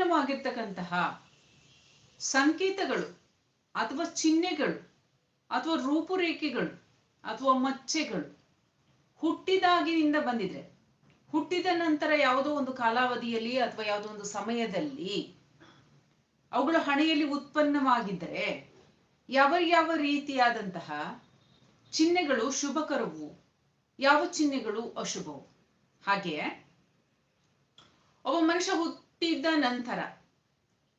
ಉತ್ಪನ್ನವಾಗಿರ್ತಕ್ಕಂತಹ ಸಂಕೇತಗಳು ಅಥವಾ ಚಿಹ್ನೆಗಳು ಅಥವಾ ರೂಪುರೇಖೆಗಳು ಅಥವಾ ಮಚ್ಚೆಗಳು ಹುಟ್ಟಿದಾಗಿನಿಂದ ಬಂದಿದ್ರೆ, ಹುಟ್ಟಿದ ನಂತರ ಯಾವುದೋ ಒಂದು ಕಾಲಾವಧಿಯಲ್ಲಿ ಅಥವಾ ಯಾವುದೋ ಒಂದು ಸಮಯದಲ್ಲಿ ಅವುಗಳು ಹಣೆಯಲ್ಲಿ ಉತ್ಪನ್ನವಾಗಿದ್ದರೆ ಯಾವ ಯಾವ ರೀತಿಯಾದಂತಹ ಚಿಹ್ನೆಗಳು ಶುಭಕರವು, ಯಾವ ಚಿಹ್ನೆಗಳು ಅಶುಭವು? ಹಾಗೆಯೇ ಒಬ್ಬ ಮನುಷ್ಯ ಹುಟ್ಟಿದ ನಂತರ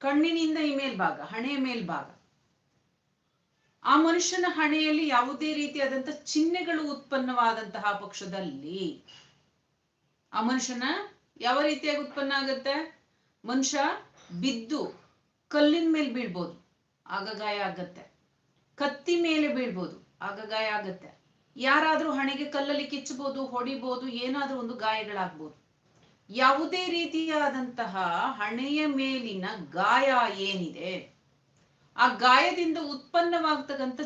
ಕಣ್ಣಿನಿಂದ ಈ ಮೇಲ್ಭಾಗ, ಹಣೆಯ ಮೇಲ್ಭಾಗ. ಆ ಮನುಷ್ಯನ ಹಣೆಯಲ್ಲಿ ಯಾವುದೇ ರೀತಿಯಾದಂತ ಚಿಹ್ನೆಗಳು ಉತ್ಪನ್ನವಾದಂತಹ ಪಕ್ಷದಲ್ಲಿ ಆ ಮನುಷ್ಯನ ಯಾವ ರೀತಿಯಾಗಿ ಉತ್ಪನ್ನ ಆಗತ್ತೆ? ಮನುಷ್ಯ ಬಿದ್ದು ಕಲ್ಲಿನ ಮೇಲೆ ಬೀಳ್ಬೋದು, ಆಗ ಗಾಯ ಆಗತ್ತೆ. ಕತ್ತಿ ಮೇಲೆ ಬೀಳ್ಬೋದು, ಆಗ ಗಾಯ ಆಗತ್ತೆ. ಯಾರಾದ್ರೂ ಹಣೆಗೆ ಕಲ್ಲಲ್ಲಿ ಕಿಚ್ಚಬಹುದು ಹೊಡಿಬಹುದು ಏನಾದ್ರೂ ಒಂದು ಗಾಯಗಳಾಗ್ಬೋದು. ಯಾವುದೇ ರೀತಿಯಾದಂತಹ ಹಣೆಯ ಮೇಲಿನ ಗಾಯ ಏನಿದೆ, ಆ ಗಾಯದಿಂದ ಉತ್ಪನ್ನವಾಗ್ತಕ್ಕಂಥ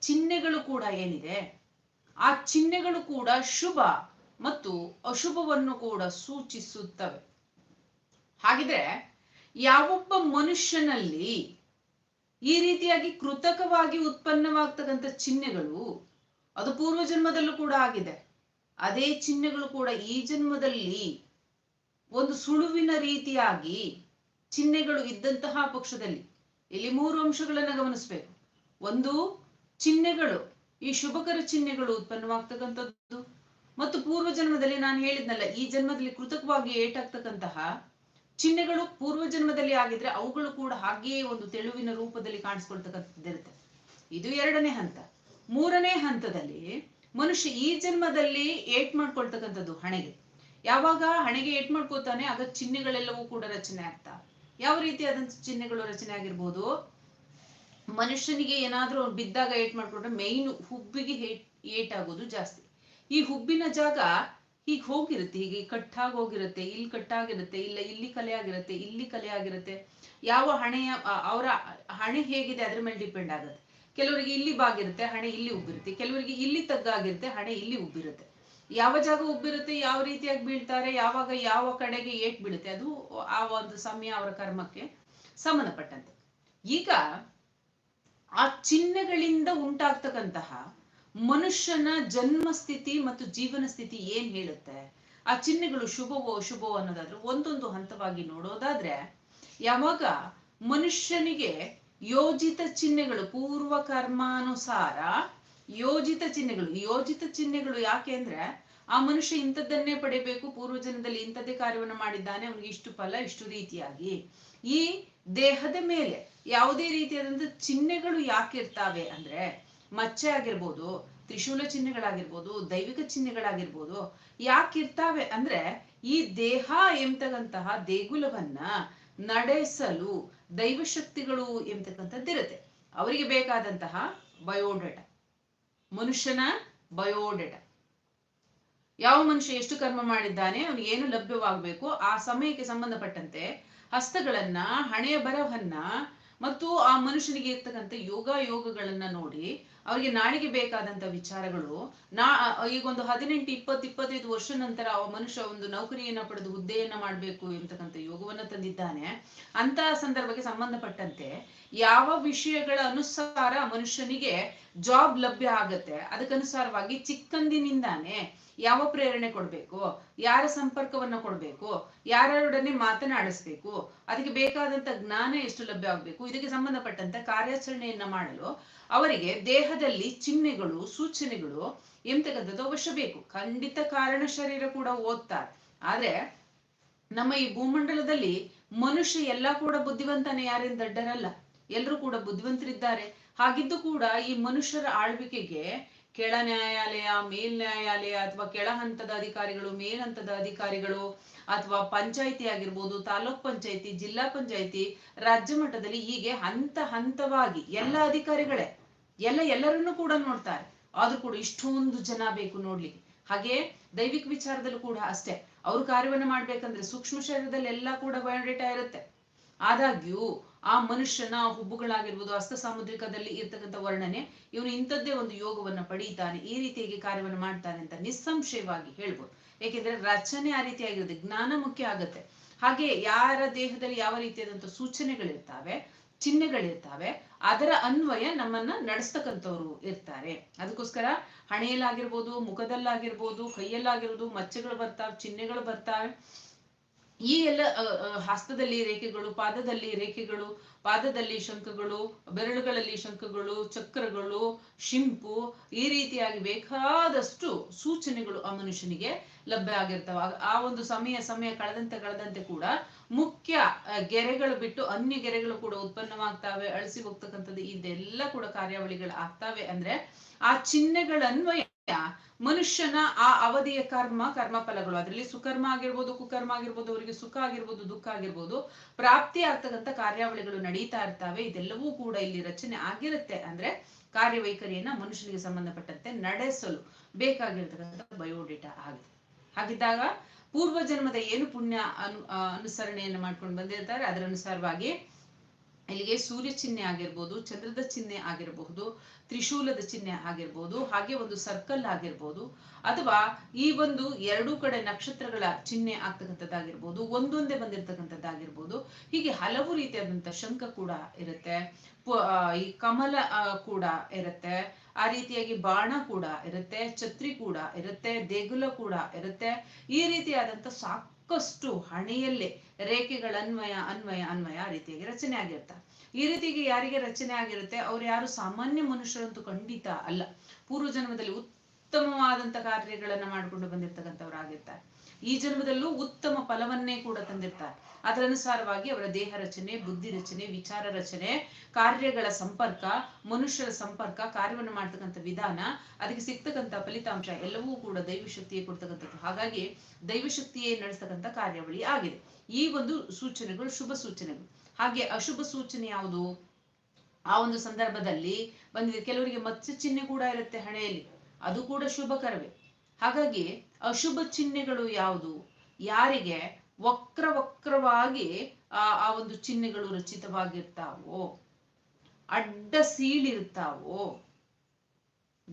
ಚಿಹ್ನೆಗಳು ಕೂಡ ಏನಿದೆ, ಆ ಚಿಹ್ನೆಗಳು ಕೂಡ ಶುಭ ಮತ್ತು ಅಶುಭವನ್ನು ಕೂಡ ಸೂಚಿಸುತ್ತವೆ. ಹಾಗಿದ್ರೆ ಯಾವೊಬ್ಬ ಮನುಷ್ಯನಲ್ಲಿ ಈ ರೀತಿಯಾಗಿ ಕೃತಕವಾಗಿ ಉತ್ಪನ್ನವಾಗ್ತಕ್ಕಂಥ ಚಿಹ್ನೆಗಳು ಅದು ಪೂರ್ವ ಜನ್ಮದಲ್ಲೂ ಕೂಡ ಆಗಿದೆ. ಅದೇ ಚಿಹ್ನೆಗಳು ಕೂಡ ಈ ಜನ್ಮದಲ್ಲಿ ಒಂದು ಸುಳುವಿನ ರೀತಿಯಾಗಿ ಚಿಹ್ನೆಗಳು ಇದ್ದಂತಹ ಪಕ್ಷದಲ್ಲಿ. ಇಲ್ಲಿ ಮೂರು ಅಂಶಗಳನ್ನ ಗಮನಿಸ್ಬೇಕು. ಒಂದು, ಚಿಹ್ನೆಗಳು, ಈ ಶುಭಕರ ಚಿಹ್ನೆಗಳು ಉತ್ಪನ್ನವಾಗ್ತಕ್ಕಂಥದ್ದು. ಮತ್ತು ಪೂರ್ವ ಜನ್ಮದಲ್ಲಿ ನಾನು ಹೇಳಿದ್ನಲ್ಲ, ಈ ಜನ್ಮದಲ್ಲಿ ಕೃತಕವಾಗಿ ಏಟಾಗ್ತಕ್ಕಂತಹ ಚಿಹ್ನೆಗಳು ಪೂರ್ವ ಜನ್ಮದಲ್ಲಿ ಆಗಿದ್ರೆ ಅವುಗಳು ಕೂಡ ಹಾಗೆಯೇ ಒಂದು ತೆಳುವಿನ ರೂಪದಲ್ಲಿ ಕಾಣಿಸ್ಕೊಳ್ತಕ್ಕಂಥದ್ದಿರುತ್ತೆ. ಇದು ಎರಡನೇ ಹಂತ. ಮೂರನೇ ಹಂತದಲ್ಲಿ ಮನುಷ್ಯ ಈ ಜನ್ಮದಲ್ಲಿ ಏಟ್ ಮಾಡ್ಕೊಳ್ತಕ್ಕಂಥದ್ದು ಹಣೆಗೆ. ಯಾವಾಗ ಹಣೆಗೆ ಏಟ್ ಮಾಡ್ಕೋತಾನೆ ಆಗ ಚಿಹ್ನೆಗಳೆಲ್ಲವೂ ಕೂಡ ರಚನೆ ಆಗ್ತಾ. ಯಾವ ರೀತಿಯಾದಂತ ಚಿಹ್ನೆಗಳು ರಚನೆ ಆಗಿರ್ಬೋದು? ಮನುಷ್ಯನಿಗೆ ಏನಾದ್ರೂ ಬಿದ್ದಾಗ ಏಟ್ ಮಾಡ್ಕೊಂಡ್ರೆ ಮೈನ್ ಹುಬ್ಬಿಗೆ ಏಟ್ ಆಗೋದು ಜಾಸ್ತಿ. ಈ ಹುಬ್ಬಿನ ಜಾಗ ಹೀಗೆ ಹೋಗಿರುತ್ತೆ, ಹೀಗೆ ಕಟ್ಟಾಗಿ ಹೋಗಿರುತ್ತೆ, ಇಲ್ಲಿ ಕಟ್ಟಾಗಿರುತ್ತೆ, ಇಲ್ಲ ಇಲ್ಲಿ ಕಲೆ ಆಗಿರುತ್ತೆ, ಇಲ್ಲಿ ಕಲೆ ಆಗಿರುತ್ತೆ. ಯಾವ ಹಣೆಯ ಅವರ ಹಣೆ ಹೇಗಿದೆ ಅದ್ರ ಮೇಲೆ ಡಿಪೆಂಡ್ ಆಗುತ್ತೆ. ಕೆಲವರಿಗೆ ಇಲ್ಲಿ ಬಾಗಿರುತ್ತೆ, ಹಣೆ ಇಲ್ಲಿ ಉಬ್ಬಿರುತ್ತೆ. ಕೆಲವರಿಗೆ ಇಲ್ಲಿ ತಗ್ಗಾಗಿರುತ್ತೆ, ಹಣೆ ಇಲ್ಲಿ ಉಬ್ಬಿರುತ್ತೆ. ಯಾವ ಜಾಗ ಉಬ್ಬಿರುತ್ತೆ, ಯಾವ ರೀತಿಯಾಗಿ ಬೀಳ್ತಾರೆ, ಯಾವಾಗ ಯಾವ ಕಡೆಗೆ ಏಟ್ ಬೀಳುತ್ತೆ, ಅದು ಆ ಒಂದು ಸಮಯ ಅವರ ಕರ್ಮಕ್ಕೆ ಸಂಬಂಧಪಟ್ಟಂತೆ. ಈಗ ಆ ಚಿಹ್ನೆಗಳಿಂದ ಉಂಟಾಗ್ತಕ್ಕಂತಹ ಮನುಷ್ಯನ ಜನ್ಮ ಸ್ಥಿತಿ ಮತ್ತು ಜೀವನ ಸ್ಥಿತಿ ಏನ್ ಹೇಳುತ್ತೆ? ಆ ಚಿಹ್ನೆಗಳು ಶುಭವೋ ಅಶುಭವೋ ಅನ್ನೋದಾದ್ರೆ ಒಂದೊಂದು ಹಂತವಾಗಿ ನೋಡೋದಾದ್ರೆ, ಯಾವಾಗ ಮನುಷ್ಯನಿಗೆ ಯೋಜಿತ ಚಿಹ್ನೆಗಳು, ಪೂರ್ವ ಕರ್ಮಾನುಸಾರ ಯೋಜಿತ ಚಿಹ್ನೆಗಳು. ಯೋಜಿತ ಚಿಹ್ನೆಗಳು ಯಾಕೆ ಅಂದ್ರೆ, ಆ ಮನುಷ್ಯ ಇಂಥದ್ದನ್ನೇ ಪಡಿಬೇಕು ಪೂರ್ವಜನದಲ್ಲಿ ಇಂಥದ್ದೇ ಕಾರ್ಯವನ್ನು ಮಾಡಿದ್ದಾನೆ, ಅವನಿಗೆ ಇಷ್ಟು ಫಲ, ಇಷ್ಟು ರೀತಿಯಾಗಿ. ಈ ದೇಹದ ಮೇಲೆ ಯಾವುದೇ ರೀತಿಯಾದಂತ ಚಿಹ್ನೆಗಳು ಯಾಕಿರ್ತಾವೆ ಅಂದ್ರೆ, ಮಚ್ಚೆ ಆಗಿರ್ಬೋದು, ತ್ರಿಶೂಲ ಚಿಹ್ನೆಗಳಾಗಿರ್ಬೋದು, ದೈವಿಕ ಚಿಹ್ನೆಗಳಾಗಿರ್ಬೋದು ಯಾಕಿರ್ತಾವೆ ಅಂದ್ರೆ, ಈ ದೇಹ ಎಂಬತಕ್ಕಂತಹ ದೇಗುಲವನ್ನ ನಡೆಸಲು ದೈವಶಕ್ತಿಗಳು ಎಂತಕ್ಕಂಥದ್ದಿರುತ್ತೆ ಅವರಿಗೆ ಬೇಕಾದಂತಹ ಬಯೋಡೇಟಾ. ಮನುಷ್ಯನ ಬಯೋಡೇಟಾ. ಯಾವ ಮನುಷ್ಯ ಎಷ್ಟು ಕರ್ಮ ಮಾಡಿದ್ದಾನೆ, ಅವನಿಗೆ ಏನು ಲಭ್ಯವಾಗಬೇಕು, ಆ ಸಮಯಕ್ಕೆ ಸಂಬಂಧಪಟ್ಟಂತೆ ಹಸ್ತಗಳನ್ನ, ಹಣೆಯ ಬರವನ್ನ ಮತ್ತು ಆ ಮನುಷ್ಯನಿಗೆ ಇರ್ತಕ್ಕಂಥ ಯೋಗ ಯೋಗಗಳನ್ನ ನೋಡಿ ಅವರಿಗೆ ನಾಳೆಗೆ ಬೇಕಾದಂತ ವಿಚಾರಗಳು. ನಾ ಈಗ ಒಂದು ಹದಿನೆಂಟು, ಇಪ್ಪತ್ತು, ಇಪ್ಪತ್ತೈದು ವರ್ಷ ನಂತರ ಆ ಮನುಷ್ಯ ಒಂದು ನೌಕರಿಯನ್ನ ಪಡೆದು ಹುದ್ದೆಯನ್ನ ಮಾಡಬೇಕು ಎಂತಕ್ಕಂಥ ಯೋಗವನ್ನ ತಂದಿದ್ದಾನೆ. ಅಂತ ಸಂದರ್ಭಕ್ಕೆ ಸಂಬಂಧಪಟ್ಟಂತೆ ಯಾವ ವಿಷಯಗಳ ಅನುಸಾರ ಮನುಷ್ಯನಿಗೆ ಜಾಬ್ ಲಭ್ಯ ಆಗತ್ತೆ. ಅದಕ್ಕನುಸಾರವಾಗಿ ಚಿಕ್ಕಂದಿನಿಂದಾನೆ ಯಾವ ಪ್ರೇರಣೆ ಕೊಡ್ಬೇಕು? ಯಾರ ಸಂಪರ್ಕವನ್ನ ಕೊಡಬೇಕು? ಯಾರೊಡನೆ ಮಾತನಾಡಿಸ್ಬೇಕು? ಅದಕ್ಕೆ ಬೇಕಾದಂತ ಜ್ಞಾನ ಎಷ್ಟು ಲಭ್ಯ ಆಗ್ಬೇಕು? ಇದಕ್ಕೆ ಸಂಬಂಧಪಟ್ಟಂತ ಕಾರ್ಯಾಚರಣೆಯನ್ನ ಮಾಡಲು ಅವರಿಗೆ ದೇಹದಲ್ಲಿ ಚಿಹ್ನೆಗಳು, ಸೂಚನೆಗಳು ಎಂತಕ್ಕಂಥದ್ದು ಅವಶ್ಯ ಬೇಕು. ಖಂಡಿತ ಕಾರಣ ಶರೀರ ಕೂಡ ಓದ್ತಾರೆ. ಆದ್ರೆ ನಮ್ಮ ಈ ಭೂಮಂಡಲದಲ್ಲಿ ಮನುಷ್ಯ ಎಲ್ಲ ಕೂಡ ಬುದ್ಧಿವಂತನೇ, ಯಾರೇನು ದಡ್ಡರಲ್ಲ. ಎಲ್ಲರೂ ಕೂಡ ಬುದ್ಧಿವಂತರಿದ್ದಾರೆ. ಹಾಗಿದ್ದು ಕೂಡ ಈ ಮನುಷ್ಯರ ಆಳ್ವಿಕೆಗೆ ಕೆಳ ನ್ಯಾಯಾಲಯ, ಮೇಲ್ ನ್ಯಾಯಾಲಯ ಅಥವಾ ಕೆಳ ಹಂತದ ಅಧಿಕಾರಿಗಳು, ಮೇಲ್ ಹಂತದ ಅಧಿಕಾರಿಗಳು ಅಥವಾ ಪಂಚಾಯಿತಿ ಆಗಿರ್ಬೋದು, ತಾಲೂಕ್ ಪಂಚಾಯಿತಿ, ಜಿಲ್ಲಾ ಪಂಚಾಯಿತಿ, ರಾಜ್ಯ ಮಟ್ಟದಲ್ಲಿ ಹೀಗೆ ಹಂತ ಹಂತವಾಗಿ ಎಲ್ಲ ಅಧಿಕಾರಿಗಳೇ, ಎಲ್ಲ ಎಲ್ಲರನ್ನೂ ಕೂಡ ನೋಡ್ತಾರೆ. ಆದ್ರೂ ಕೂಡ ಇಷ್ಟೊಂದು ಜನ ಬೇಕು ನೋಡ್ಲಿಕ್ಕೆ. ಹಾಗೆ ದೈವಿಕ ವಿಚಾರದಲ್ಲೂ ಕೂಡ ಅಷ್ಟೇ. ಅವ್ರು ಕಾರ್ಯವನ್ನ ಮಾಡ್ಬೇಕಂದ್ರೆ ಸೂಕ್ಷ್ಮ ಶರೀರದಲ್ಲಿ ಎಲ್ಲ ಕೂಡ ಬಯೋಡೇಟಾ ಇರುತ್ತೆ. ಆದಾಗ್ಯೂ ಆ ಮನುಷ್ಯನ ಹುಬ್ಬುಗಳಾಗಿರ್ಬೋದು ಹಸ್ತ ಸಾಮುದ್ರಿಕದಲ್ಲಿ ಇರ್ತಕ್ಕಂಥ ವರ್ಣನೆ, ಇವನು ಇಂಥದ್ದೇ ಒಂದು ಯೋಗವನ್ನ ಪಡೀತಾನೆ, ಈ ರೀತಿಯಾಗಿ ಕಾರ್ಯವನ್ನು ಮಾಡ್ತಾನೆ ಅಂತ ನಿಸ್ಸಂಶಯವಾಗಿ ಹೇಳ್ಬೋದು. ಏಕೆಂದ್ರೆ ರಚನೆ ಆ ರೀತಿಯಾಗಿರುತ್ತೆ ಜ್ಞಾನ ಮುಖ್ಯ ಆಗತ್ತೆ. ಹಾಗೆ ಯಾರ ದೇಹದಲ್ಲಿ ಯಾವ ರೀತಿಯಾದಂಥ ಸೂಚನೆಗಳಿರ್ತಾವೆ, ಚಿಹ್ನೆಗಳಿರ್ತಾವೆ, ಅದರ ಅನ್ವಯ ನಮ್ಮನ್ನ ನಡೆಸ್ತಕ್ಕಂಥವ್ರು ಇರ್ತಾರೆ. ಅದಕ್ಕೋಸ್ಕರ ಹಣೆಯಲ್ಲಾಗಿರ್ಬೋದು, ಮುಖದಲ್ಲಾಗಿರ್ಬೋದು, ಕೈಯಲ್ಲಾಗಿರ್ಬೋದು, ಮಚ್ಚೆಗಳು ಬರ್ತಾವೆ, ಚಿಹ್ನೆಗಳು ಬರ್ತಾವೆ. ಈ ಎಲ್ಲ ಹಸ್ತದಲ್ಲಿ ರೇಖೆಗಳು, ಪಾದದಲ್ಲಿ ರೇಖೆಗಳು, ಪಾದದಲ್ಲಿ ಶಂಖಗಳು ಬೆರಳುಗಳಲ್ಲಿ ಶಂಖಗಳು ಚಕ್ರಗಳು, ಶಿಂಪು ಈ ರೀತಿಯಾಗಿ ಬೇಕಾದಷ್ಟು ಸೂಚನೆಗಳು ಆ ಮನುಷ್ಯನಿಗೆ ಲಭ್ಯ ಆಗಿರ್ತವೆ. ಆ- ಒಂದು ಸಮಯ ಸಮಯ ಕಳೆದಂತೆ ಕಳೆದಂತೆ ಕೂಡ ಮುಖ್ಯ ಗೆರೆಗಳು ಬಿಟ್ಟು ಅನ್ಯ ಗೆರೆಗಳು ಕೂಡ ಉತ್ಪನ್ನವಾಗ್ತಾವೆ ಅಳಿಸಿ ಹೋಗ್ತಕ್ಕಂಥದ್ದು ಇದೆಲ್ಲ ಕೂಡ ಕಾರ್ಯಾವಳಿಗಳು ಆಗ್ತಾವೆ. ಅಂದ್ರೆ ಆ ಚಿಹ್ನೆಗಳ ಅನ್ವಯ ಮನುಷ್ಯನ ಆ ಅವಧಿಯ ಕರ್ಮ ಕರ್ಮ ಫಲಗಳು ಅದರಲ್ಲಿ ಸುಕರ್ಮ ಆಗಿರ್ಬೋದು, ಕುಕರ್ಮ ಆಗಿರ್ಬೋದು, ಅವರಿಗೆ ಸುಖ ಆಗಿರ್ಬೋದು, ದುಃಖ ಆಗಿರ್ಬೋದು, ಪ್ರಾಪ್ತಿ ಆಗ್ತಕ್ಕಂಥ ಕಾರ್ಯಾವಳಿಗಳು ನಡೀತಾ ಇರ್ತವೆ. ಇದೆಲ್ಲವೂ ಕೂಡ ಇಲ್ಲಿ ರಚನೆ ಆಗಿರುತ್ತೆ. ಅಂದ್ರೆ ಕಾರ್ಯವೈಖರಿಯನ್ನ ಮನುಷ್ಯನಿಗೆ ಸಂಬಂಧಪಟ್ಟಂತೆ ನಡೆಸಲು ಬೇಕಾಗಿರ್ತಕ್ಕಂಥ ಬಯೋಡೇಟಾ ಆಗಿದೆ. ಹಾಗಿದ್ದಾಗ ಪೂರ್ವ ಜನ್ಮದ ಏನು ಪುಣ್ಯ ಅನು ಅನುಸರಣೆಯನ್ನು ಮಾಡ್ಕೊಂಡು ಬಂದಿರ್ತಾರೆ? ಅದರ ಅನುಸಾರವಾಗಿ ಇಲ್ಲಿಗೆ ಸೂರ್ಯ ಚಿಹ್ನೆ ಆಗಿರ್ಬೋದು, ಚಂದ್ರದ ಚಿಹ್ನೆ ಆಗಿರಬಹುದು, ತ್ರಿಶೂಲದ ಚಿಹ್ನೆ ಆಗಿರ್ಬೋದು, ಹಾಗೆ ಒಂದು ಸರ್ಕಲ್ ಆಗಿರ್ಬೋದು, ಅಥವಾ ಈ ಒಂದು ಎರಡೂ ಕಡೆ ನಕ್ಷತ್ರಗಳ ಚಿಹ್ನೆ ಆಗ್ತಕ್ಕಂಥದ್ದಾಗಿರ್ಬೋದು, ಒಂದೊಂದೇ ಬಂದಿರತಕ್ಕಂಥದ್ದಾಗಿರ್ಬೋದು, ಹೀಗೆ ಹಲವು ರೀತಿಯಾದಂಥ ಶಂಖ ಕೂಡ ಇರುತ್ತೆ ಈ ಕಮಲ ಕೂಡ ಇರುತ್ತೆ, ಆ ರೀತಿಯಾಗಿ ಬಾಣ ಕೂಡ ಇರುತ್ತೆ, ಛತ್ರಿ ಕೂಡ ಇರುತ್ತೆ, ದೇಗುಲ ಕೂಡ ಇರುತ್ತೆ, ಈ ರೀತಿಯಾದಂತ ಸಾಕಷ್ಟು ಹಣೆಯಲ್ಲೇ ರೇಖೆಗಳ ಅನ್ವಯ ಅನ್ವಯ ಅನ್ವಯ ಆ ರೀತಿಯಾಗಿ ರಚನೆ ಆಗಿರ್ತಾರೆ ಈ ರೀತಿಗೆ ಯಾರಿಗೆ ರಚನೆ ಆಗಿರುತ್ತೆ? ಅವ್ರು ಯಾರು ಸಾಮಾನ್ಯ ಮನುಷ್ಯರಂತೂ ಖಂಡಿತ ಅಲ್ಲ. ಪೂರ್ವ ಜನ್ಮದಲ್ಲಿ ಉತ್ತಮವಾದಂತ ಕಾರ್ಯಗಳನ್ನ ಮಾಡ್ಕೊಂಡು ಬಂದಿರ್ತಕ್ಕಂಥವ್ರಾಗಿರ್ತಾರೆ ಈ ಜನ್ಮದಲ್ಲೂ ಉತ್ತಮ ಫಲವನ್ನೇ ಕೂಡ ತಂದಿರ್ತಾರೆ. ಅದರನುಸಾರವಾಗಿ ಅವರ ದೇಹ ರಚನೆ, ಬುದ್ಧಿ ರಚನೆ, ವಿಚಾರ ರಚನೆ, ಕಾರ್ಯಗಳ ಸಂಪರ್ಕ, ಮನುಷ್ಯರ ಸಂಪರ್ಕ, ಕಾರ್ಯವನ್ನು ಮಾಡ್ತಕ್ಕಂಥ ವಿಧಾನ, ಅದಕ್ಕೆ ಸಿಗ್ತಕ್ಕಂಥ ಫಲಿತಾಂಶ ಎಲ್ಲವೂ ಕೂಡ ದೈವಶಕ್ತಿಯೇ ಕೊಡ್ತಕ್ಕಂಥದ್ದು. ಹಾಗಾಗಿ ದೈವಶಕ್ತಿಯೇ ನಡೆಸ್ತಕ್ಕಂಥ ಕಾರ್ಯಾವಳಿ ಆಗಿದೆ. ಈ ಒಂದು ಸೂಚನೆಗಳು ಶುಭ ಸೂಚನೆಗಳು. ಹಾಗೆ ಅಶುಭ ಸೂಚನೆ ಯಾವುದು? ಆ ಒಂದು ಸಂದರ್ಭದಲ್ಲಿ ಬಂದಿದೆ. ಕೆಲವರಿಗೆ ಮತ್ಸ್ಯ ಚಿಹ್ನೆ ಕೂಡ ಇರುತ್ತೆ ಹಣೆಯಲ್ಲಿ. ಅದು ಕೂಡ ಶುಭಕರವೇ. ಹಾಗಾಗಿ ಅಶುಭ ಚಿಹ್ನೆಗಳು ಯಾವುದು? ಯಾರಿಗೆ ವಕ್ರ ವಕ್ರವಾಗಿ, ಆ ಒಂದು ಚಿಹ್ನೆಗಳು ರಚಿತವಾಗಿರ್ತಾವೋ, ಅಡ್ಡ ಸೀಳಿರ್ತಾವೋ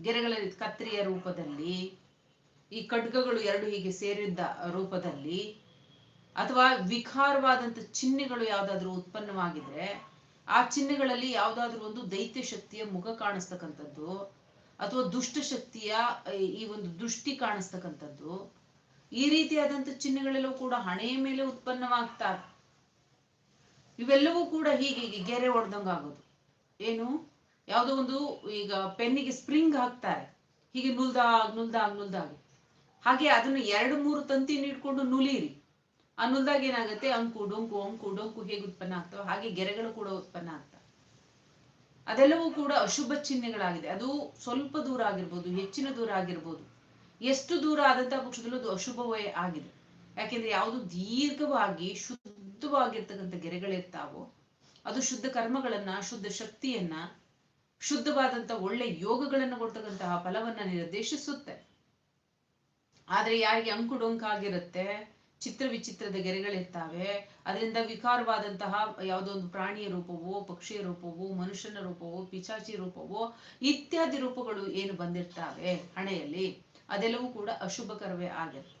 ಗೆರೆಗಳ ಕತ್ರಿಯ ರೂಪದಲ್ಲಿ, ಈ ಖಡ್ಗಗಳು ಎರಡು ಹೀಗೆ ಸೇರಿದ್ದ ರೂಪದಲ್ಲಿ, ಅಥವಾ ವಿಕಾರವಾದಂತ ಚಿಹ್ನೆಗಳು ಯಾವ್ದಾದ್ರು ಉತ್ಪನ್ನವಾಗಿದ್ರೆ, ಆ ಚಿಹ್ನೆಗಳಲ್ಲಿ ಯಾವ್ದಾದ್ರು ಒಂದು ದೈತ್ಯ ಶಕ್ತಿಯ ಮುಖ ಕಾಣಿಸ್ತಕ್ಕಂಥದ್ದು ಅಥವಾ ದುಷ್ಟಶಕ್ತಿಯ, ಈ- ಒಂದು ದೃಷ್ಟಿ ಕಾಣಿಸ್ತಕ್ಕಂಥದ್ದು, ಈ ರೀತಿಯಾದಂತ ಚಿಹ್ನೆಗಳೆಲ್ಲವೂ ಕೂಡ ಹಣೆಯ ಮೇಲೆ ಉತ್ಪನ್ನವಾಗ್ತಾರೆ. ಇವೆಲ್ಲವೂ ಕೂಡ ಹೀಗೆ ಹೀಗೆ ಗೆರೆ ಆಗೋದು. ಏನು? ಯಾವುದೋ ಒಂದು ಈಗ ಪೆನ್ನಿಗೆ ಸ್ಪ್ರಿಂಗ್ ಹಾಕ್ತಾರೆ. ಹೀಗೆ ನುಲ್ದಾಗ್ ನುಲ್ದಾಗ್, ನುಲ್ದಾಗ. ಹಾಗೆ ಅದನ್ನು ಎರಡು, ಮೂರು ತಂತಿ ನೀಡ್ಕೊಂಡು ನುಲಿರಿ. ಆ ನುಲ್ದಾಗ ಏನಾಗುತ್ತೆ? ಅಂಕು, ಡೊಂಕು ಅಂಕು, ಡೊಂಕು ಹೇಗೆ ಉತ್ಪನ್ನ ಆಗ್ತವೆ? ಹಾಗೆ ಗೆರೆಗಳು ಕೂಡ ಉತ್ಪನ್ನ ಆಗ್ತವೆ. ಅದೆಲ್ಲವೂ ಕೂಡ ಅಶುಭ ಚಿಹ್ನೆಗಳಾಗಿದೆ. ಅದು ಸ್ವಲ್ಪ ದೂರ ಆಗಿರ್ಬೋದು, ಹೆಚ್ಚಿನ ದೂರ ಆಗಿರ್ಬೋದು. ಎಷ್ಟು ದೂರ ಆದಂತಹ ಪಕ್ಷದಲ್ಲೂ ಅದು ಅಶುಭವೇ ಆಗಿದೆ. ಯಾಕೆಂದ್ರೆ ಯಾವುದು ದೀರ್ಘವಾಗಿ, ಶುದ್ಧವಾಗಿರ್ತಕ್ಕಂಥ ಗೆರೆಗಳಿರ್ತಾವೋ ಅದು ಶುದ್ಧ ಕರ್ಮಗಳನ್ನ, ಶುದ್ಧ ಶಕ್ತಿಯನ್ನ, ಶುದ್ಧವಾದಂತ ಒಳ್ಳೆ ಯೋಗಗಳನ್ನು ಕೊಡ್ತಕ್ಕಂತಹ ಫಲವನ್ನ ನಿರ್ದೇಶಿಸುತ್ತೆ. ಆದ್ರೆ ಯಾರಿಗೆ ಅಂಕು ಡೊಂಕಾಗಿರುತ್ತೆ ಚಿತ್ರ ವಿಚಿತ್ರದ ಗೆರೆಗಳಿರ್ತಾವೆ. ಅದರಿಂದ ವಿಕಾರವಾದಂತಹ ಯಾವುದೋ ಒಂದು ಪ್ರಾಣಿಯ ರೂಪವೋ, ಪಕ್ಷಿಯ ರೂಪವೋ, ಮನುಷ್ಯನ ರೂಪವೋ ಪಿಚಾಚಿ ರೂಪವೋ ಇತ್ಯಾದಿ ರೂಪಗಳು ಏನು ಬಂದಿರ್ತಾವೆ ಹಣೆಯಲ್ಲಿ, ಅದೆಲ್ಲವೂ ಕೂಡ ಅಶುಭಕರವೇ ಆಗಿರುತ್ತೆ.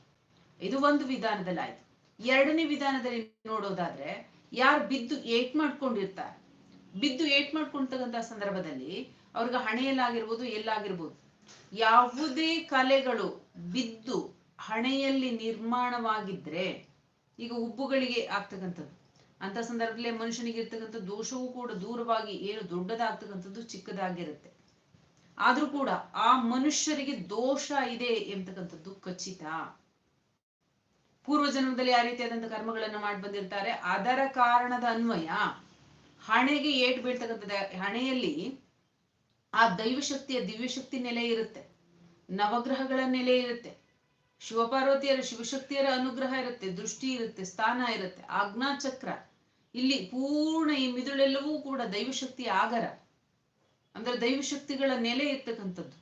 ಇದು ಒಂದು ವಿಧಾನದಲ್ಲಿ ಆಯ್ತು ಎರಡನೇ ವಿಧಾನದಲ್ಲಿ ನೋಡೋದಾದ್ರೆ, ಯಾರು ಬಿದ್ದು ಏಟ್ ಮಾಡ್ಕೊಂಡಿರ್ತಾರೆ, ಬಿದ್ದು ಏಟ್ ಮಾಡ್ಕೊಂತಕ್ಕಂತ ಸಂದರ್ಭದಲ್ಲಿ ಅವ್ರಿಗೆ ಹಣೆಯಲ್ಲಾಗಿರ್ಬೋದು, ಎಲ್ಲಾಗಿರ್ಬೋದು. ಯಾವುದೇ ಕಲೆಗಳು ಬಿದ್ದು ಹಣೆಯಲ್ಲಿ ನಿರ್ಮಾಣವಾಗಿದ್ರೆ ಈಗ ಉಬ್ಬುಗಳಿಗೆ ಆಗ್ತಕ್ಕಂಥದ್ದು. ಅಂತ ಸಂದರ್ಭದಲ್ಲಿ ಮನುಷ್ಯನಿಗೆ ಇರ್ತಕ್ಕಂಥ ದೋಷವೂ ಕೂಡ ದೂರವಾಗಿ ಏನು ದೊಡ್ಡದಾಗ್ತಕ್ಕಂಥದ್ದು ಚಿಕ್ಕದಾಗಿರುತ್ತೆ. ಆದ್ರೂ ಕೂಡ ಆ ಮನುಷ್ಯರಿಗೆ ದೋಷ ಇದೆ ಎಂತಕ್ಕಂಥದ್ದು ಖಚಿತ. ಪೂರ್ವ ಜನ್ಮದಲ್ಲಿ ಆ ರೀತಿಯಾದಂತ ಕರ್ಮಗಳನ್ನ ಮಾಡಿ ಬಂದಿರ್ತಾರೆ. ಅದರ ಕಾರಣದ ಅನ್ವಯ ಹಣೆಗೆ ಏಟು ಬೀಳ್ತಕ್ಕಂಥದ್ದು ಹಣೆಯಲ್ಲಿ ಆ ದೈವಶಕ್ತಿಯ ದಿವ್ಯಶಕ್ತಿ ನೆಲೆ ಇರುತ್ತೆ. ನವಗ್ರಹಗಳ ನೆಲೆ ಇರುತ್ತೆ. ಶಿವಪಾರ್ವತಿಯರ ಶಿವಶಕ್ತಿಯರ ಅನುಗ್ರಹ ಇರುತ್ತೆ, ದೃಷ್ಟಿ ಇರುತ್ತೆ, ಸ್ಥಾನ ಇರುತ್ತೆ ಆಜ್ಞಾ ಚಕ್ರ ಇಲ್ಲಿ ಪೂರ್ಣ ಈ ಮಿದುಳೆಲ್ಲವೂ ಕೂಡ ದೈವಶಕ್ತಿ ಆಗರ. ಅಂದ್ರೆ ದೈವಶಕ್ತಿಗಳ ನೆಲೆ ಇರ್ತಕ್ಕಂಥದ್ದು.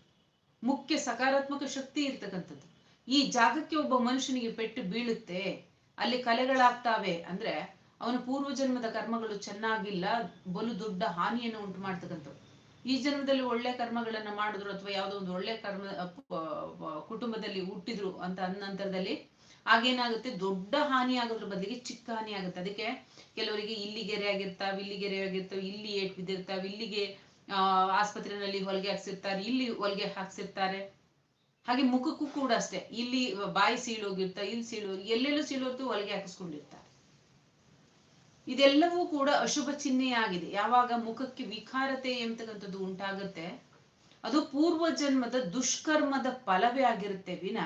ಮುಖ್ಯ ಸಕಾರಾತ್ಮಕ ಶಕ್ತಿ ಇರ್ತಕ್ಕಂಥದ್ದು. ಈ ಜಾಗಕ್ಕೆ ಒಬ್ಬ ಮನುಷ್ಯನಿಗೆ ಪೆಟ್ಟು ಬೀಳುತ್ತೆ, ಅಲ್ಲಿ ಕಲೆಗಳಾಗ್ತಾವೆ ಅಂದ್ರೆ ಅವನ ಪೂರ್ವ ಜನ್ಮದ ಕರ್ಮಗಳು ಚೆನ್ನಾಗಿಲ್ಲ, ಬಲು ದೊಡ್ಡ ಹಾನಿಯನ್ನು ಉಂಟು ಮಾಡ್ತಕ್ಕಂಥವು ಈ ಜನ್ಮದಲ್ಲಿ ಒಳ್ಳೆ ಕರ್ಮಗಳನ್ನ ಮಾಡಿದ್ರು ಅಥವಾ ಯಾವುದೋ ಒಂದು ಒಳ್ಳೆ ಕರ್ಮ ಕುಟುಂಬದಲ್ಲಿ ಹುಟ್ಟಿದ್ರು ಅಂತ ಅಂದ ನಂತರದಲ್ಲಿ ಆಗೇನಾಗುತ್ತೆ? ದೊಡ್ಡ ಹಾನಿ ಆಗೋದ್ರ ಬದಲಿಗೆ ಚಿಕ್ಕ ಹಾನಿ ಆಗುತ್ತೆ. ಅದಕ್ಕೆ ಕೆಲವರಿಗೆ ಇಲ್ಲಿ ಗೆರೆ ಆಗಿರ್ತಾವ, ಇಲ್ಲಿ ಗೆರೆ ಆಗಿರ್ತಾವ, ಇಲ್ಲಿ ಏಟ್ ಬಿದ್ದಿರ್ತಾವ, ಇಲ್ಲಿಗೆ, ಆ, ಆಸ್ಪತ್ರೆಯಲ್ಲಿ ಹೊಲಿಗೆ ಹಾಕ್ಸಿರ್ತಾರೆ, ಇಲ್ಲಿ ಹೊಲಿಗೆ ಹಾಕ್ಸಿರ್ತಾರೆ. ಹಾಗೆ ಮುಖಕ್ಕೂ ಕೂಡ ಅಷ್ಟೇ. ಇಲ್ಲಿ ಬಾಯಿ ಸೀಳೋಗಿರ್ತಾ, ಇಲ್ಲಿ ಸೀಳೋಗಿ ಎಲ್ಲೆಲ್ಲೂ ಸೀಳೋದು ಹೊಲಿಗೆ ಹಾಕಿಸ್ಕೊಂಡಿರ್ತಾರೆ. ಇದೆಲ್ಲವೂ ಕೂಡ ಅಶುಭ ಚಿಹ್ನೆಯಾಗಿದೆ. ಯಾವಾಗ ಮುಖಕ್ಕೆ ವಿಕಾರತೆ ಎಂತಕ್ಕಂಥದ್ದು ಉಂಟಾಗುತ್ತೆ, ಅದು ಪೂರ್ವ ಜನ್ಮದ ದುಷ್ಕರ್ಮದ ಫಲವೇ ಆಗಿರುತ್ತೆ ವಿನ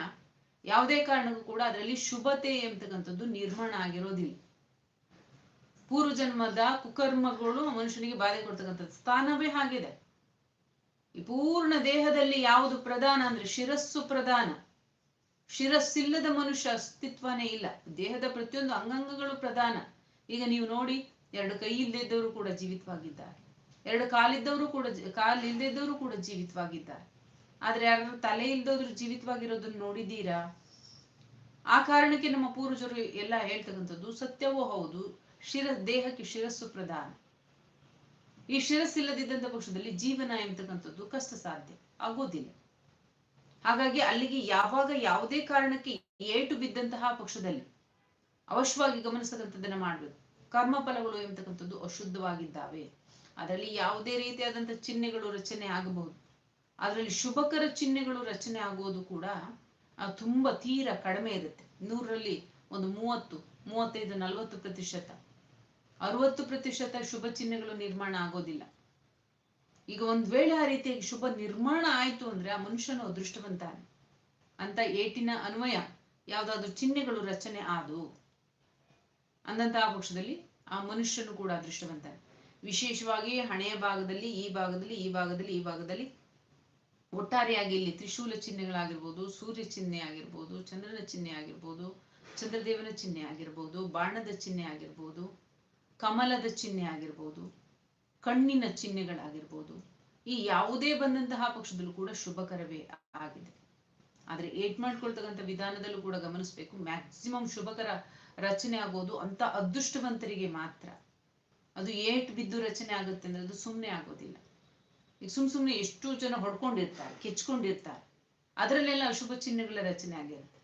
ಯಾವುದೇ ಕಾರಣಕ್ಕೂ ಕೂಡ ಅದರಲ್ಲಿ ಶುಭತೆ ಎಂತಕ್ಕಂಥದ್ದು ನಿರ್ಮಾಣ ಆಗಿರೋದಿಲ್ಲ. ಪೂರ್ವ ಜನ್ಮದ ಕುಕರ್ಮಗಳು ಮನುಷ್ಯನಿಗೆ ಬಾಧೆ ಕೊಡ್ತಕ್ಕಂಥದ್ದು ಸ್ಥಾನವೇ ಆಗಿದೆ. ಈ ಪೂರ್ಣ ದೇಹದಲ್ಲಿ ಯಾವುದು ಪ್ರಧಾನ ಅಂದ್ರೆ ಶಿರಸ್ಸು ಪ್ರಧಾನ. ಶಿರಸ್ಸಿಲ್ಲದ ಮನುಷ್ಯ ಅಸ್ತಿತ್ವನೇ ಇಲ್ಲ. ದೇಹದ ಪ್ರತಿಯೊಂದು ಅಂಗಾಂಗಗಳು ಪ್ರಧಾನ. ಈಗ ನೀವು ನೋಡಿ, ಎರಡು ಕೈ ಇಲ್ಲದಿದ್ದವರು ಕೂಡ ಜೀವಿತವಾಗಿದ್ದಾರೆ. ಎರಡು ಕಾಲಿದ್ದವರು ಕೂಡ ಕಾಲು ಇಲ್ಲದಿದ್ದವರು ಕೂಡ ಜೀವಿತವಾಗಿದ್ದಾರೆ. ಆದ್ರೆ ಯಾರು ತಲೆ ಇಲ್ದೋದ್ರು ಜೀವಿತವಾಗಿರೋದನ್ನ ನೋಡಿದ್ದೀರಾ? ಆ ಕಾರಣಕ್ಕೆ ನಮ್ಮ ಪೂರ್ವಜರು ಎಲ್ಲ ಹೇಳ್ತಕ್ಕಂಥದ್ದು, ಸತ್ಯವೂ ಹೌದು, ಶಿರ, ದೇಹಕ್ಕೆ ಶಿರಸ್ಸು ಪ್ರಧಾನ. ಈ ಶಿರಸ್ಸಿಲ್ಲದಿದ್ದಂತ ಪಕ್ಷದಲ್ಲಿ ಜೀವನ ಎಂಬತಕ್ಕಂಥದ್ದು ಕಷ್ಟ ಸಾಧ್ಯ, ಆಗೋದಿಲ್ಲ. ಹಾಗಾಗಿ ಅಲ್ಲಿಗೆ ಯಾವಾಗ ಯಾವುದೇ ಕಾರಣಕ್ಕೆ ಏಟು ಬಿದ್ದಂತಹ ಪಕ್ಷದಲ್ಲಿ ಅವಶ್ಯವಾಗಿ ಗಮನಿಸತಕ್ಕಂಥದ್ದನ್ನು ಮಾಡಬೇಕು. ಕರ್ಮ ಫಲಗಳು ಎಂಬತಕ್ಕಂಥದ್ದು ಅಶುದ್ಧವಾಗಿದ್ದಾವೆ. ಅದರಲ್ಲಿ ಯಾವುದೇ ರೀತಿಯಾದಂಥ ಚಿಹ್ನೆಗಳು ರಚನೆ ಆಗಬಹುದು. ಅದರಲ್ಲಿ ಶುಭಕರ ಚಿಹ್ನೆಗಳು ರಚನೆ ಆಗುವುದು ಕೂಡ ತುಂಬ ತೀರಾ ಕಡಿಮೆ ಇರುತ್ತೆ. ನೂರರಲ್ಲಿ ಒಂದು ಮೂವತ್ತು, ಮೂವತ್ತೈದು, ನಲವತ್ತು ಪ್ರತಿಶತ. ಅರವತ್ತು ಪ್ರತಿಶತ ಶುಭ ಚಿಹ್ನೆಗಳು ನಿರ್ಮಾಣ ಆಗೋದಿಲ್ಲ. ಈಗ ಒಂದ್ ವೇಳೆ ಆ ರೀತಿಯಾಗಿ ಶುಭ ನಿರ್ಮಾಣ ಆಯ್ತು ಅಂದ್ರೆ ಆ ಮನುಷ್ಯನು ಅದೃಷ್ಟವಂತಾನೆ. ಅಂತ ಏಟಿನ ಅನ್ವಯ, ಯಾವ್ದಾದ್ರು ಚಿಹ್ನೆಗಳು ರಚನೆ ಆದು ಅಂದಂತಹ ಪಕ್ಷದಲ್ಲಿ ಆ ಮನುಷ್ಯನು ಕೂಡ ಅದೃಷ್ಟವಂತ ವಿಶೇಷವಾಗಿ ಹಣೆಯ ಭಾಗದಲ್ಲಿ, ಈ ಭಾಗದಲ್ಲಿ ಈ ಭಾಗದಲ್ಲಿ ಈ ಭಾಗದಲ್ಲಿ ಒಟ್ಟಾರೆಯಾಗಿ ಇಲ್ಲಿ ತ್ರಿಶೂಲ ಚಿಹ್ನೆಗಳಾಗಿರ್ಬೋದು, ಸೂರ್ಯ ಚಿಹ್ನೆ ಆಗಿರ್ಬೋದು, ಚಂದ್ರನ ಚಿಹ್ನೆ ಆಗಿರ್ಬೋದು, ಚಂದ್ರದೇವನ ಚಿಹ್ನೆ ಆಗಿರ್ಬೋದು, ಬಾಣದ ಚಿಹ್ನೆ ಆಗಿರ್ಬೋದು, ಕಮಲದ ಚಿಹ್ನೆ ಆಗಿರ್ಬೋದು, ಕಣ್ಣಿನ ಚಿಹ್ನೆಗಳಾಗಿರ್ಬೋದು, ಈ ಯಾವುದೇ ಬಂದಂತಹ ಪಕ್ಷದಲ್ಲೂ ಕೂಡ ಶುಭಕರವೇ ಆಗಿದೆ. ಆದ್ರೆ ಏಟ್ ಮಾಡ್ಕೊಳ್ತಕ್ಕಂಥ ವಿಧಾನದಲ್ಲೂ ಕೂಡ ಗಮನಿಸಬೇಕು, ಮ್ಯಾಕ್ಸಿಮಮ್ ಶುಭಕರ ರಚನೆ ಆಗೋದು ಅಂತ ಅದೃಷ್ಟವಂತರಿಗೆ ಮಾತ್ರ. ಅದು ಏಟ್ ಬಿದ್ದು ರಚನೆ ಆಗುತ್ತೆ ಅಂದ್ರೆ ಅದು ಸುಮ್ಮನೆ ಆಗೋದಿಲ್ಲ. ಈಗ ಸುಮ್ ಸುಮ್ನೆ ಎಷ್ಟು ಜನ ಹೊಡ್ಕೊಂಡಿರ್ತಾರೆ, ಕೆಚ್ಕೊಂಡಿರ್ತಾರೆ. ಅದರಲ್ಲೆಲ್ಲ ಅಶುಭ ಚಿಹ್ನೆಗಳ ರಚನೆ ಆಗಿರುತ್ತೆ.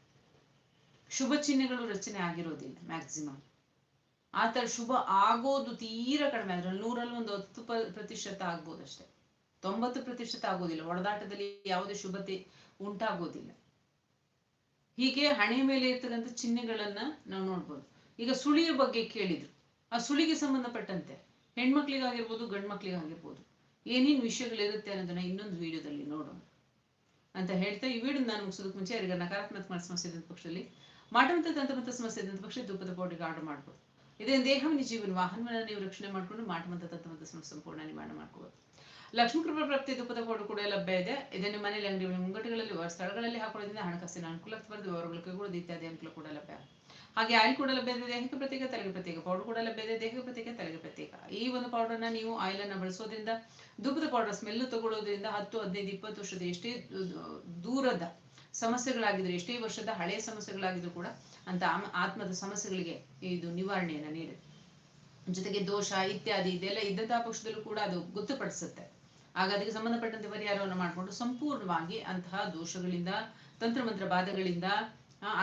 ಶುಭ ಚಿಹ್ನೆಗಳು ರಚನೆ ಆಗಿರೋದಿಲ್ಲ ಮ್ಯಾಕ್ಸಿಮಮ್ ಆ ತರ ಶುಭ ಆಗೋದು ತೀರಾ ಕಡಿಮೆ. ಅದ್ರಲ್ಲಿ ನೂರಲ್ಲಿ ಒಂದು ಹತ್ತು ಪ- ಪ್ರತಿಶತ ಆಗ್ಬೋದು ಅಷ್ಟೇ. ತೊಂಬತ್ತು ಪ್ರತಿಶತ ಆಗೋದಿಲ್ಲ. ಹೊಡೆದಾಟದಲ್ಲಿ ಯಾವುದೇ ಶುಭತೆ ಉಂಟಾಗೋದಿಲ್ಲ. ಹೀಗೆ ಹಣೆ ಮೇಲೆ ಇರ್ತಕ್ಕಂಥ ಚಿಹ್ನೆಗಳನ್ನ ನಾವು ನೋಡ್ಬೋದು. ಈಗ ಸುಳಿಯ ಬಗ್ಗೆ ಕೇಳಿದ್ರು. ಆ ಸುಳಿಗೆ ಸಂಬಂಧಪಟ್ಟಂತೆ ಹೆಣ್ಮಕ್ಳಿಗಾಗಿರ್ಬೋದು ಗಂಡ್ ಮಕ್ಳಿಗಾಗಿರ್ಬೋದು ಏನೇನ್ ವಿಷಯಗಳಿರುತ್ತೆ ಅನ್ನೋದನ್ನ ಇನ್ನೊಂದು ವಿಡಿಯೋದಲ್ಲಿ ನೋಡೋಣ. ಅಂತ ಹೇಳ್ತಾ ಈ ವಿಡಿಯೋ ನಾನು ಮುಗಿಸೋದಕ್ಕೆ ಮುಂಚೆ ಯಾರಿಗ ನಕಾರಾತ್ಮಕ ಸಮಸ್ಯೆ ಇದ್ದಂತ ಪಕ್ಷದಲ್ಲಿ ಮಾಟಮಂತ ತಂತ್ರಮಂತ ಸಮಸ್ಯೆ ಇದ್ದಂಥ ಪಕ್ಷ ದುಃಖದ ಪೌಡಿಗೆ ಆರ್ಡರ್ ಮಾಡ್ಬೋದು. ಇದೇ ದೇಹವನ್ನು, ಜೀವನ, ವಾಹನವನ್ನ ನೀವು ರಕ್ಷಣೆ ಮಾಡ್ಕೊಂಡು ಮಾಟಮಂತ ತಂತ್ರಮಂತ ಸಮಸ್ಯೆ ಸಂಪೂರ್ಣ ನಿವಾರಣೆ ಮಾಡ್ಕೋಬೋದು. ಲಕ್ಷ್ಮೀ ಕೃಪಾ ಪ್ರಾಪ್ತಿ ಧೂಪದ ಪೌಡರ್ ಕೂಡ ಲಭ್ಯ ಇದೆ. ಇದನ್ನು ಮನೆಯಲ್ಲಿ ಅಂಗಡಿ, ಮುಂಗಟ್ಟುಗಳಲ್ಲಿ ಸ್ಥಳಗಳಲ್ಲಿ ಹಾಕೋದ್ರಿಂದ ಹಣಕಾಸಿನ ಅನುಕೂಲ ಬರೆದು ಅವರುಗಳು ಕೈಗೊಳ್ಳೋದು ಇತ್ಯಾದಿ ಅನುಕೂಲ ಕೂಡ ಲಭ್ಯ. ಹಾಗೆ ಆಯಿಲ್ ಕೂಡ ಲಭ್ಯ ಇದೆ ದೇಹಕ್ಕೆ ಪ್ರತ್ಯೇಕ, ತಲೆಗೆ ಪ್ರತ್ಯೇಕ ಪೌಡರ್ ಕೂಡ ಲಭ್ಯ ಇದೆ ದೇಹಕ್ಕೆ ಪ್ರತ್ಯೇಕ, ತಲೆಗೆ ಪ್ರತ್ಯೇಕ. ಈ ಒಂದು ಪೌಡರ್ನ ನೀವು ಆಯಿಲ್ ಅನ್ನ ಬಳಸೋದ್ರಿಂದ, ಧೂಪದ ಪೌಡರ್ ಸ್ಮೆಲ್ ತಗೊಳ್ಳೋದ್ರಿಂದ ಹತ್ತು, ಹದಿನೈದು, ಇಪ್ಪತ್ತು ವರ್ಷದ ಎಷ್ಟೇ ದೂರದ ಸಮಸ್ಯೆಗಳಾಗಿದ್ರು, ಎಷ್ಟೇ ವರ್ಷದ ಹಳೆಯ ಸಮಸ್ಯೆಗಳಾಗಿದ್ರು ಕೂಡ ಅಂತ ಆತ್ಮದ ಸಮಸ್ಯೆಗಳಿಗೆ ಇದು ನಿವಾರಣೆಯನ್ನ ನೀಡುತ್ತೆ. ಜೊತೆಗೆ ದೋಷ, ಇತ್ಯಾದಿ ಇದೆಲ್ಲ ಇದ್ದಂತಹ ಪಕ್ಷದಲ್ಲೂ ಕೂಡ ಅದು ಗೊತ್ತುಪಡಿಸುತ್ತೆ. ಆಗ ಅದಕ್ಕೆ ಸಂಬಂಧಪಟ್ಟಂತೆ ಪರಿಹಾರವನ್ನು ಮಾಡಿಕೊಂಡು ಸಂಪೂರ್ಣವಾಗಿ ಅಂತಹ ದೋಷಗಳಿಂದ, ತಂತ್ರಮಂತ್ರ ಬಾಧಗಳಿಂದ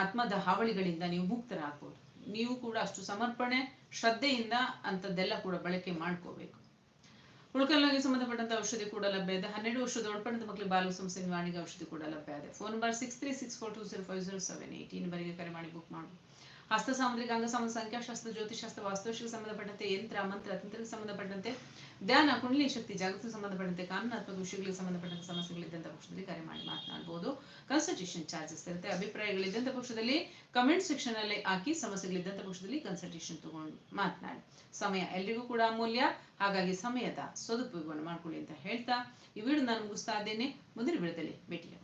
ಆತ್ಮದ ಹಾವಳಿಗಳಿಂದ ನೀವು ಮುಕ್ತರಾಗ್ಬೋದು. ನೀವು ಕೂಡ ಅಷ್ಟು ಸಮರ್ಪಣೆ, ಶ್ರದ್ಧೆಯಿಂದ ಅಂಥದ್ದೆಲ್ಲ ಕೂಡ ಬಳಕೆ ಮಾಡ್ಕೋಬೇಕು. ಉಳ್ಕಲ್ನಾಗೆ ಸಂಬಂಧಪಟ್ಟಂತ ಔಷಧಿ ಕೂಡ ಲಭ್ಯ ಇದೆ. ಹನ್ನೆರಡು ವರ್ಷದ ಒಳಪಡಿದ ಮಕ್ಕಳಿಗೆ ಬಾಲ ಸಂಸ್ಥೆ ನಿವಾರಣೆಗೆ ಔಷಧಿ ಕೂಡ ಲಭ್ಯ ಇದೆ. Phone number six three six four two zero five zero seven eighteen ಈ ನಂಬರಿಗೆ ಕರೆ ಮಾಡಿ ಬುಕ್ ಮಾಡಿ. ಹಸ್ತ ಸಾಮುದ್ರಿಕ ಅಂಗ ಸಮ ಸಂಖ್ಯಾಶಾಸ್ತ್ರ ಜ್ಯೋತಿಷಾಸ್ತ್ರ ವಾಸ್ತುಶಿಗೆ ಸಂಬಂಧಪಟ್ಟಂತೆ ಯಂತ್ರ ಮಂತ್ರ ತಂತ್ರಕ್ಕೆ ಸಂಬಂಧಪಟ್ಟಂತೆ ಧ್ಯಾನ ಕುಂಡಲಿ ಶಕ್ತಿ, ಜಾಗೃತಿ ಸಂಬಂಧಪಟ್ಟಂತೆ ಕಾನೂನಾತ್ಮಕ ವಿಷಯಗಳಿಗೆ ಸಂಬಂಧಪಟ್ಟಂತೆ ಸಮಸ್ಯೆಗಳಿದ್ದಂಥ ಪಕ್ಷದಲ್ಲಿ ಕರೆ ಮಾಡಿ ಮಾತನಾಡಬಹುದು ಕನ್ಸಲ್ಟೇಷನ್ ಚಾರ್ಜಸ್ ಇರುತ್ತೆ. ಅಭಿಪ್ರಾಯಗಳಿದ್ದಂಥ ಪಕ್ಷದಲ್ಲಿ ಕಮೆಂಟ್ ಸೆಕ್ಷನ್ ಅಲ್ಲಿ ಹಾಕಿ ಸಮಸ್ಯೆಗಳಿದ್ದಂಥ ಪಕ್ಷದಲ್ಲಿ ಕನ್ಸಲ್ಟೇಷನ್ ತಗೊಂಡು ಮಾತನಾಡಿ. ಸಮಯ ಎಲ್ರಿಗೂ ಕೂಡ ಅಮೂಲ್ಯ. ಹಾಗಾಗಿ ಸಮಯದ ಸದುಪಯೋಗವನ್ನು ಮಾಡ್ಕೊಳ್ಳಿ ಅಂತ ಹೇಳ್ತಾ ಈ ವಿಡಿಯೋ ನಾನು ಮುಗಿಸ್ತಾ ಇದ್ದೇನೆ. ಮುಂದಿನ ವಿಡಿಯೋದಲ್ಲಿ ಭೇಟಿಯಾಗೋಣ.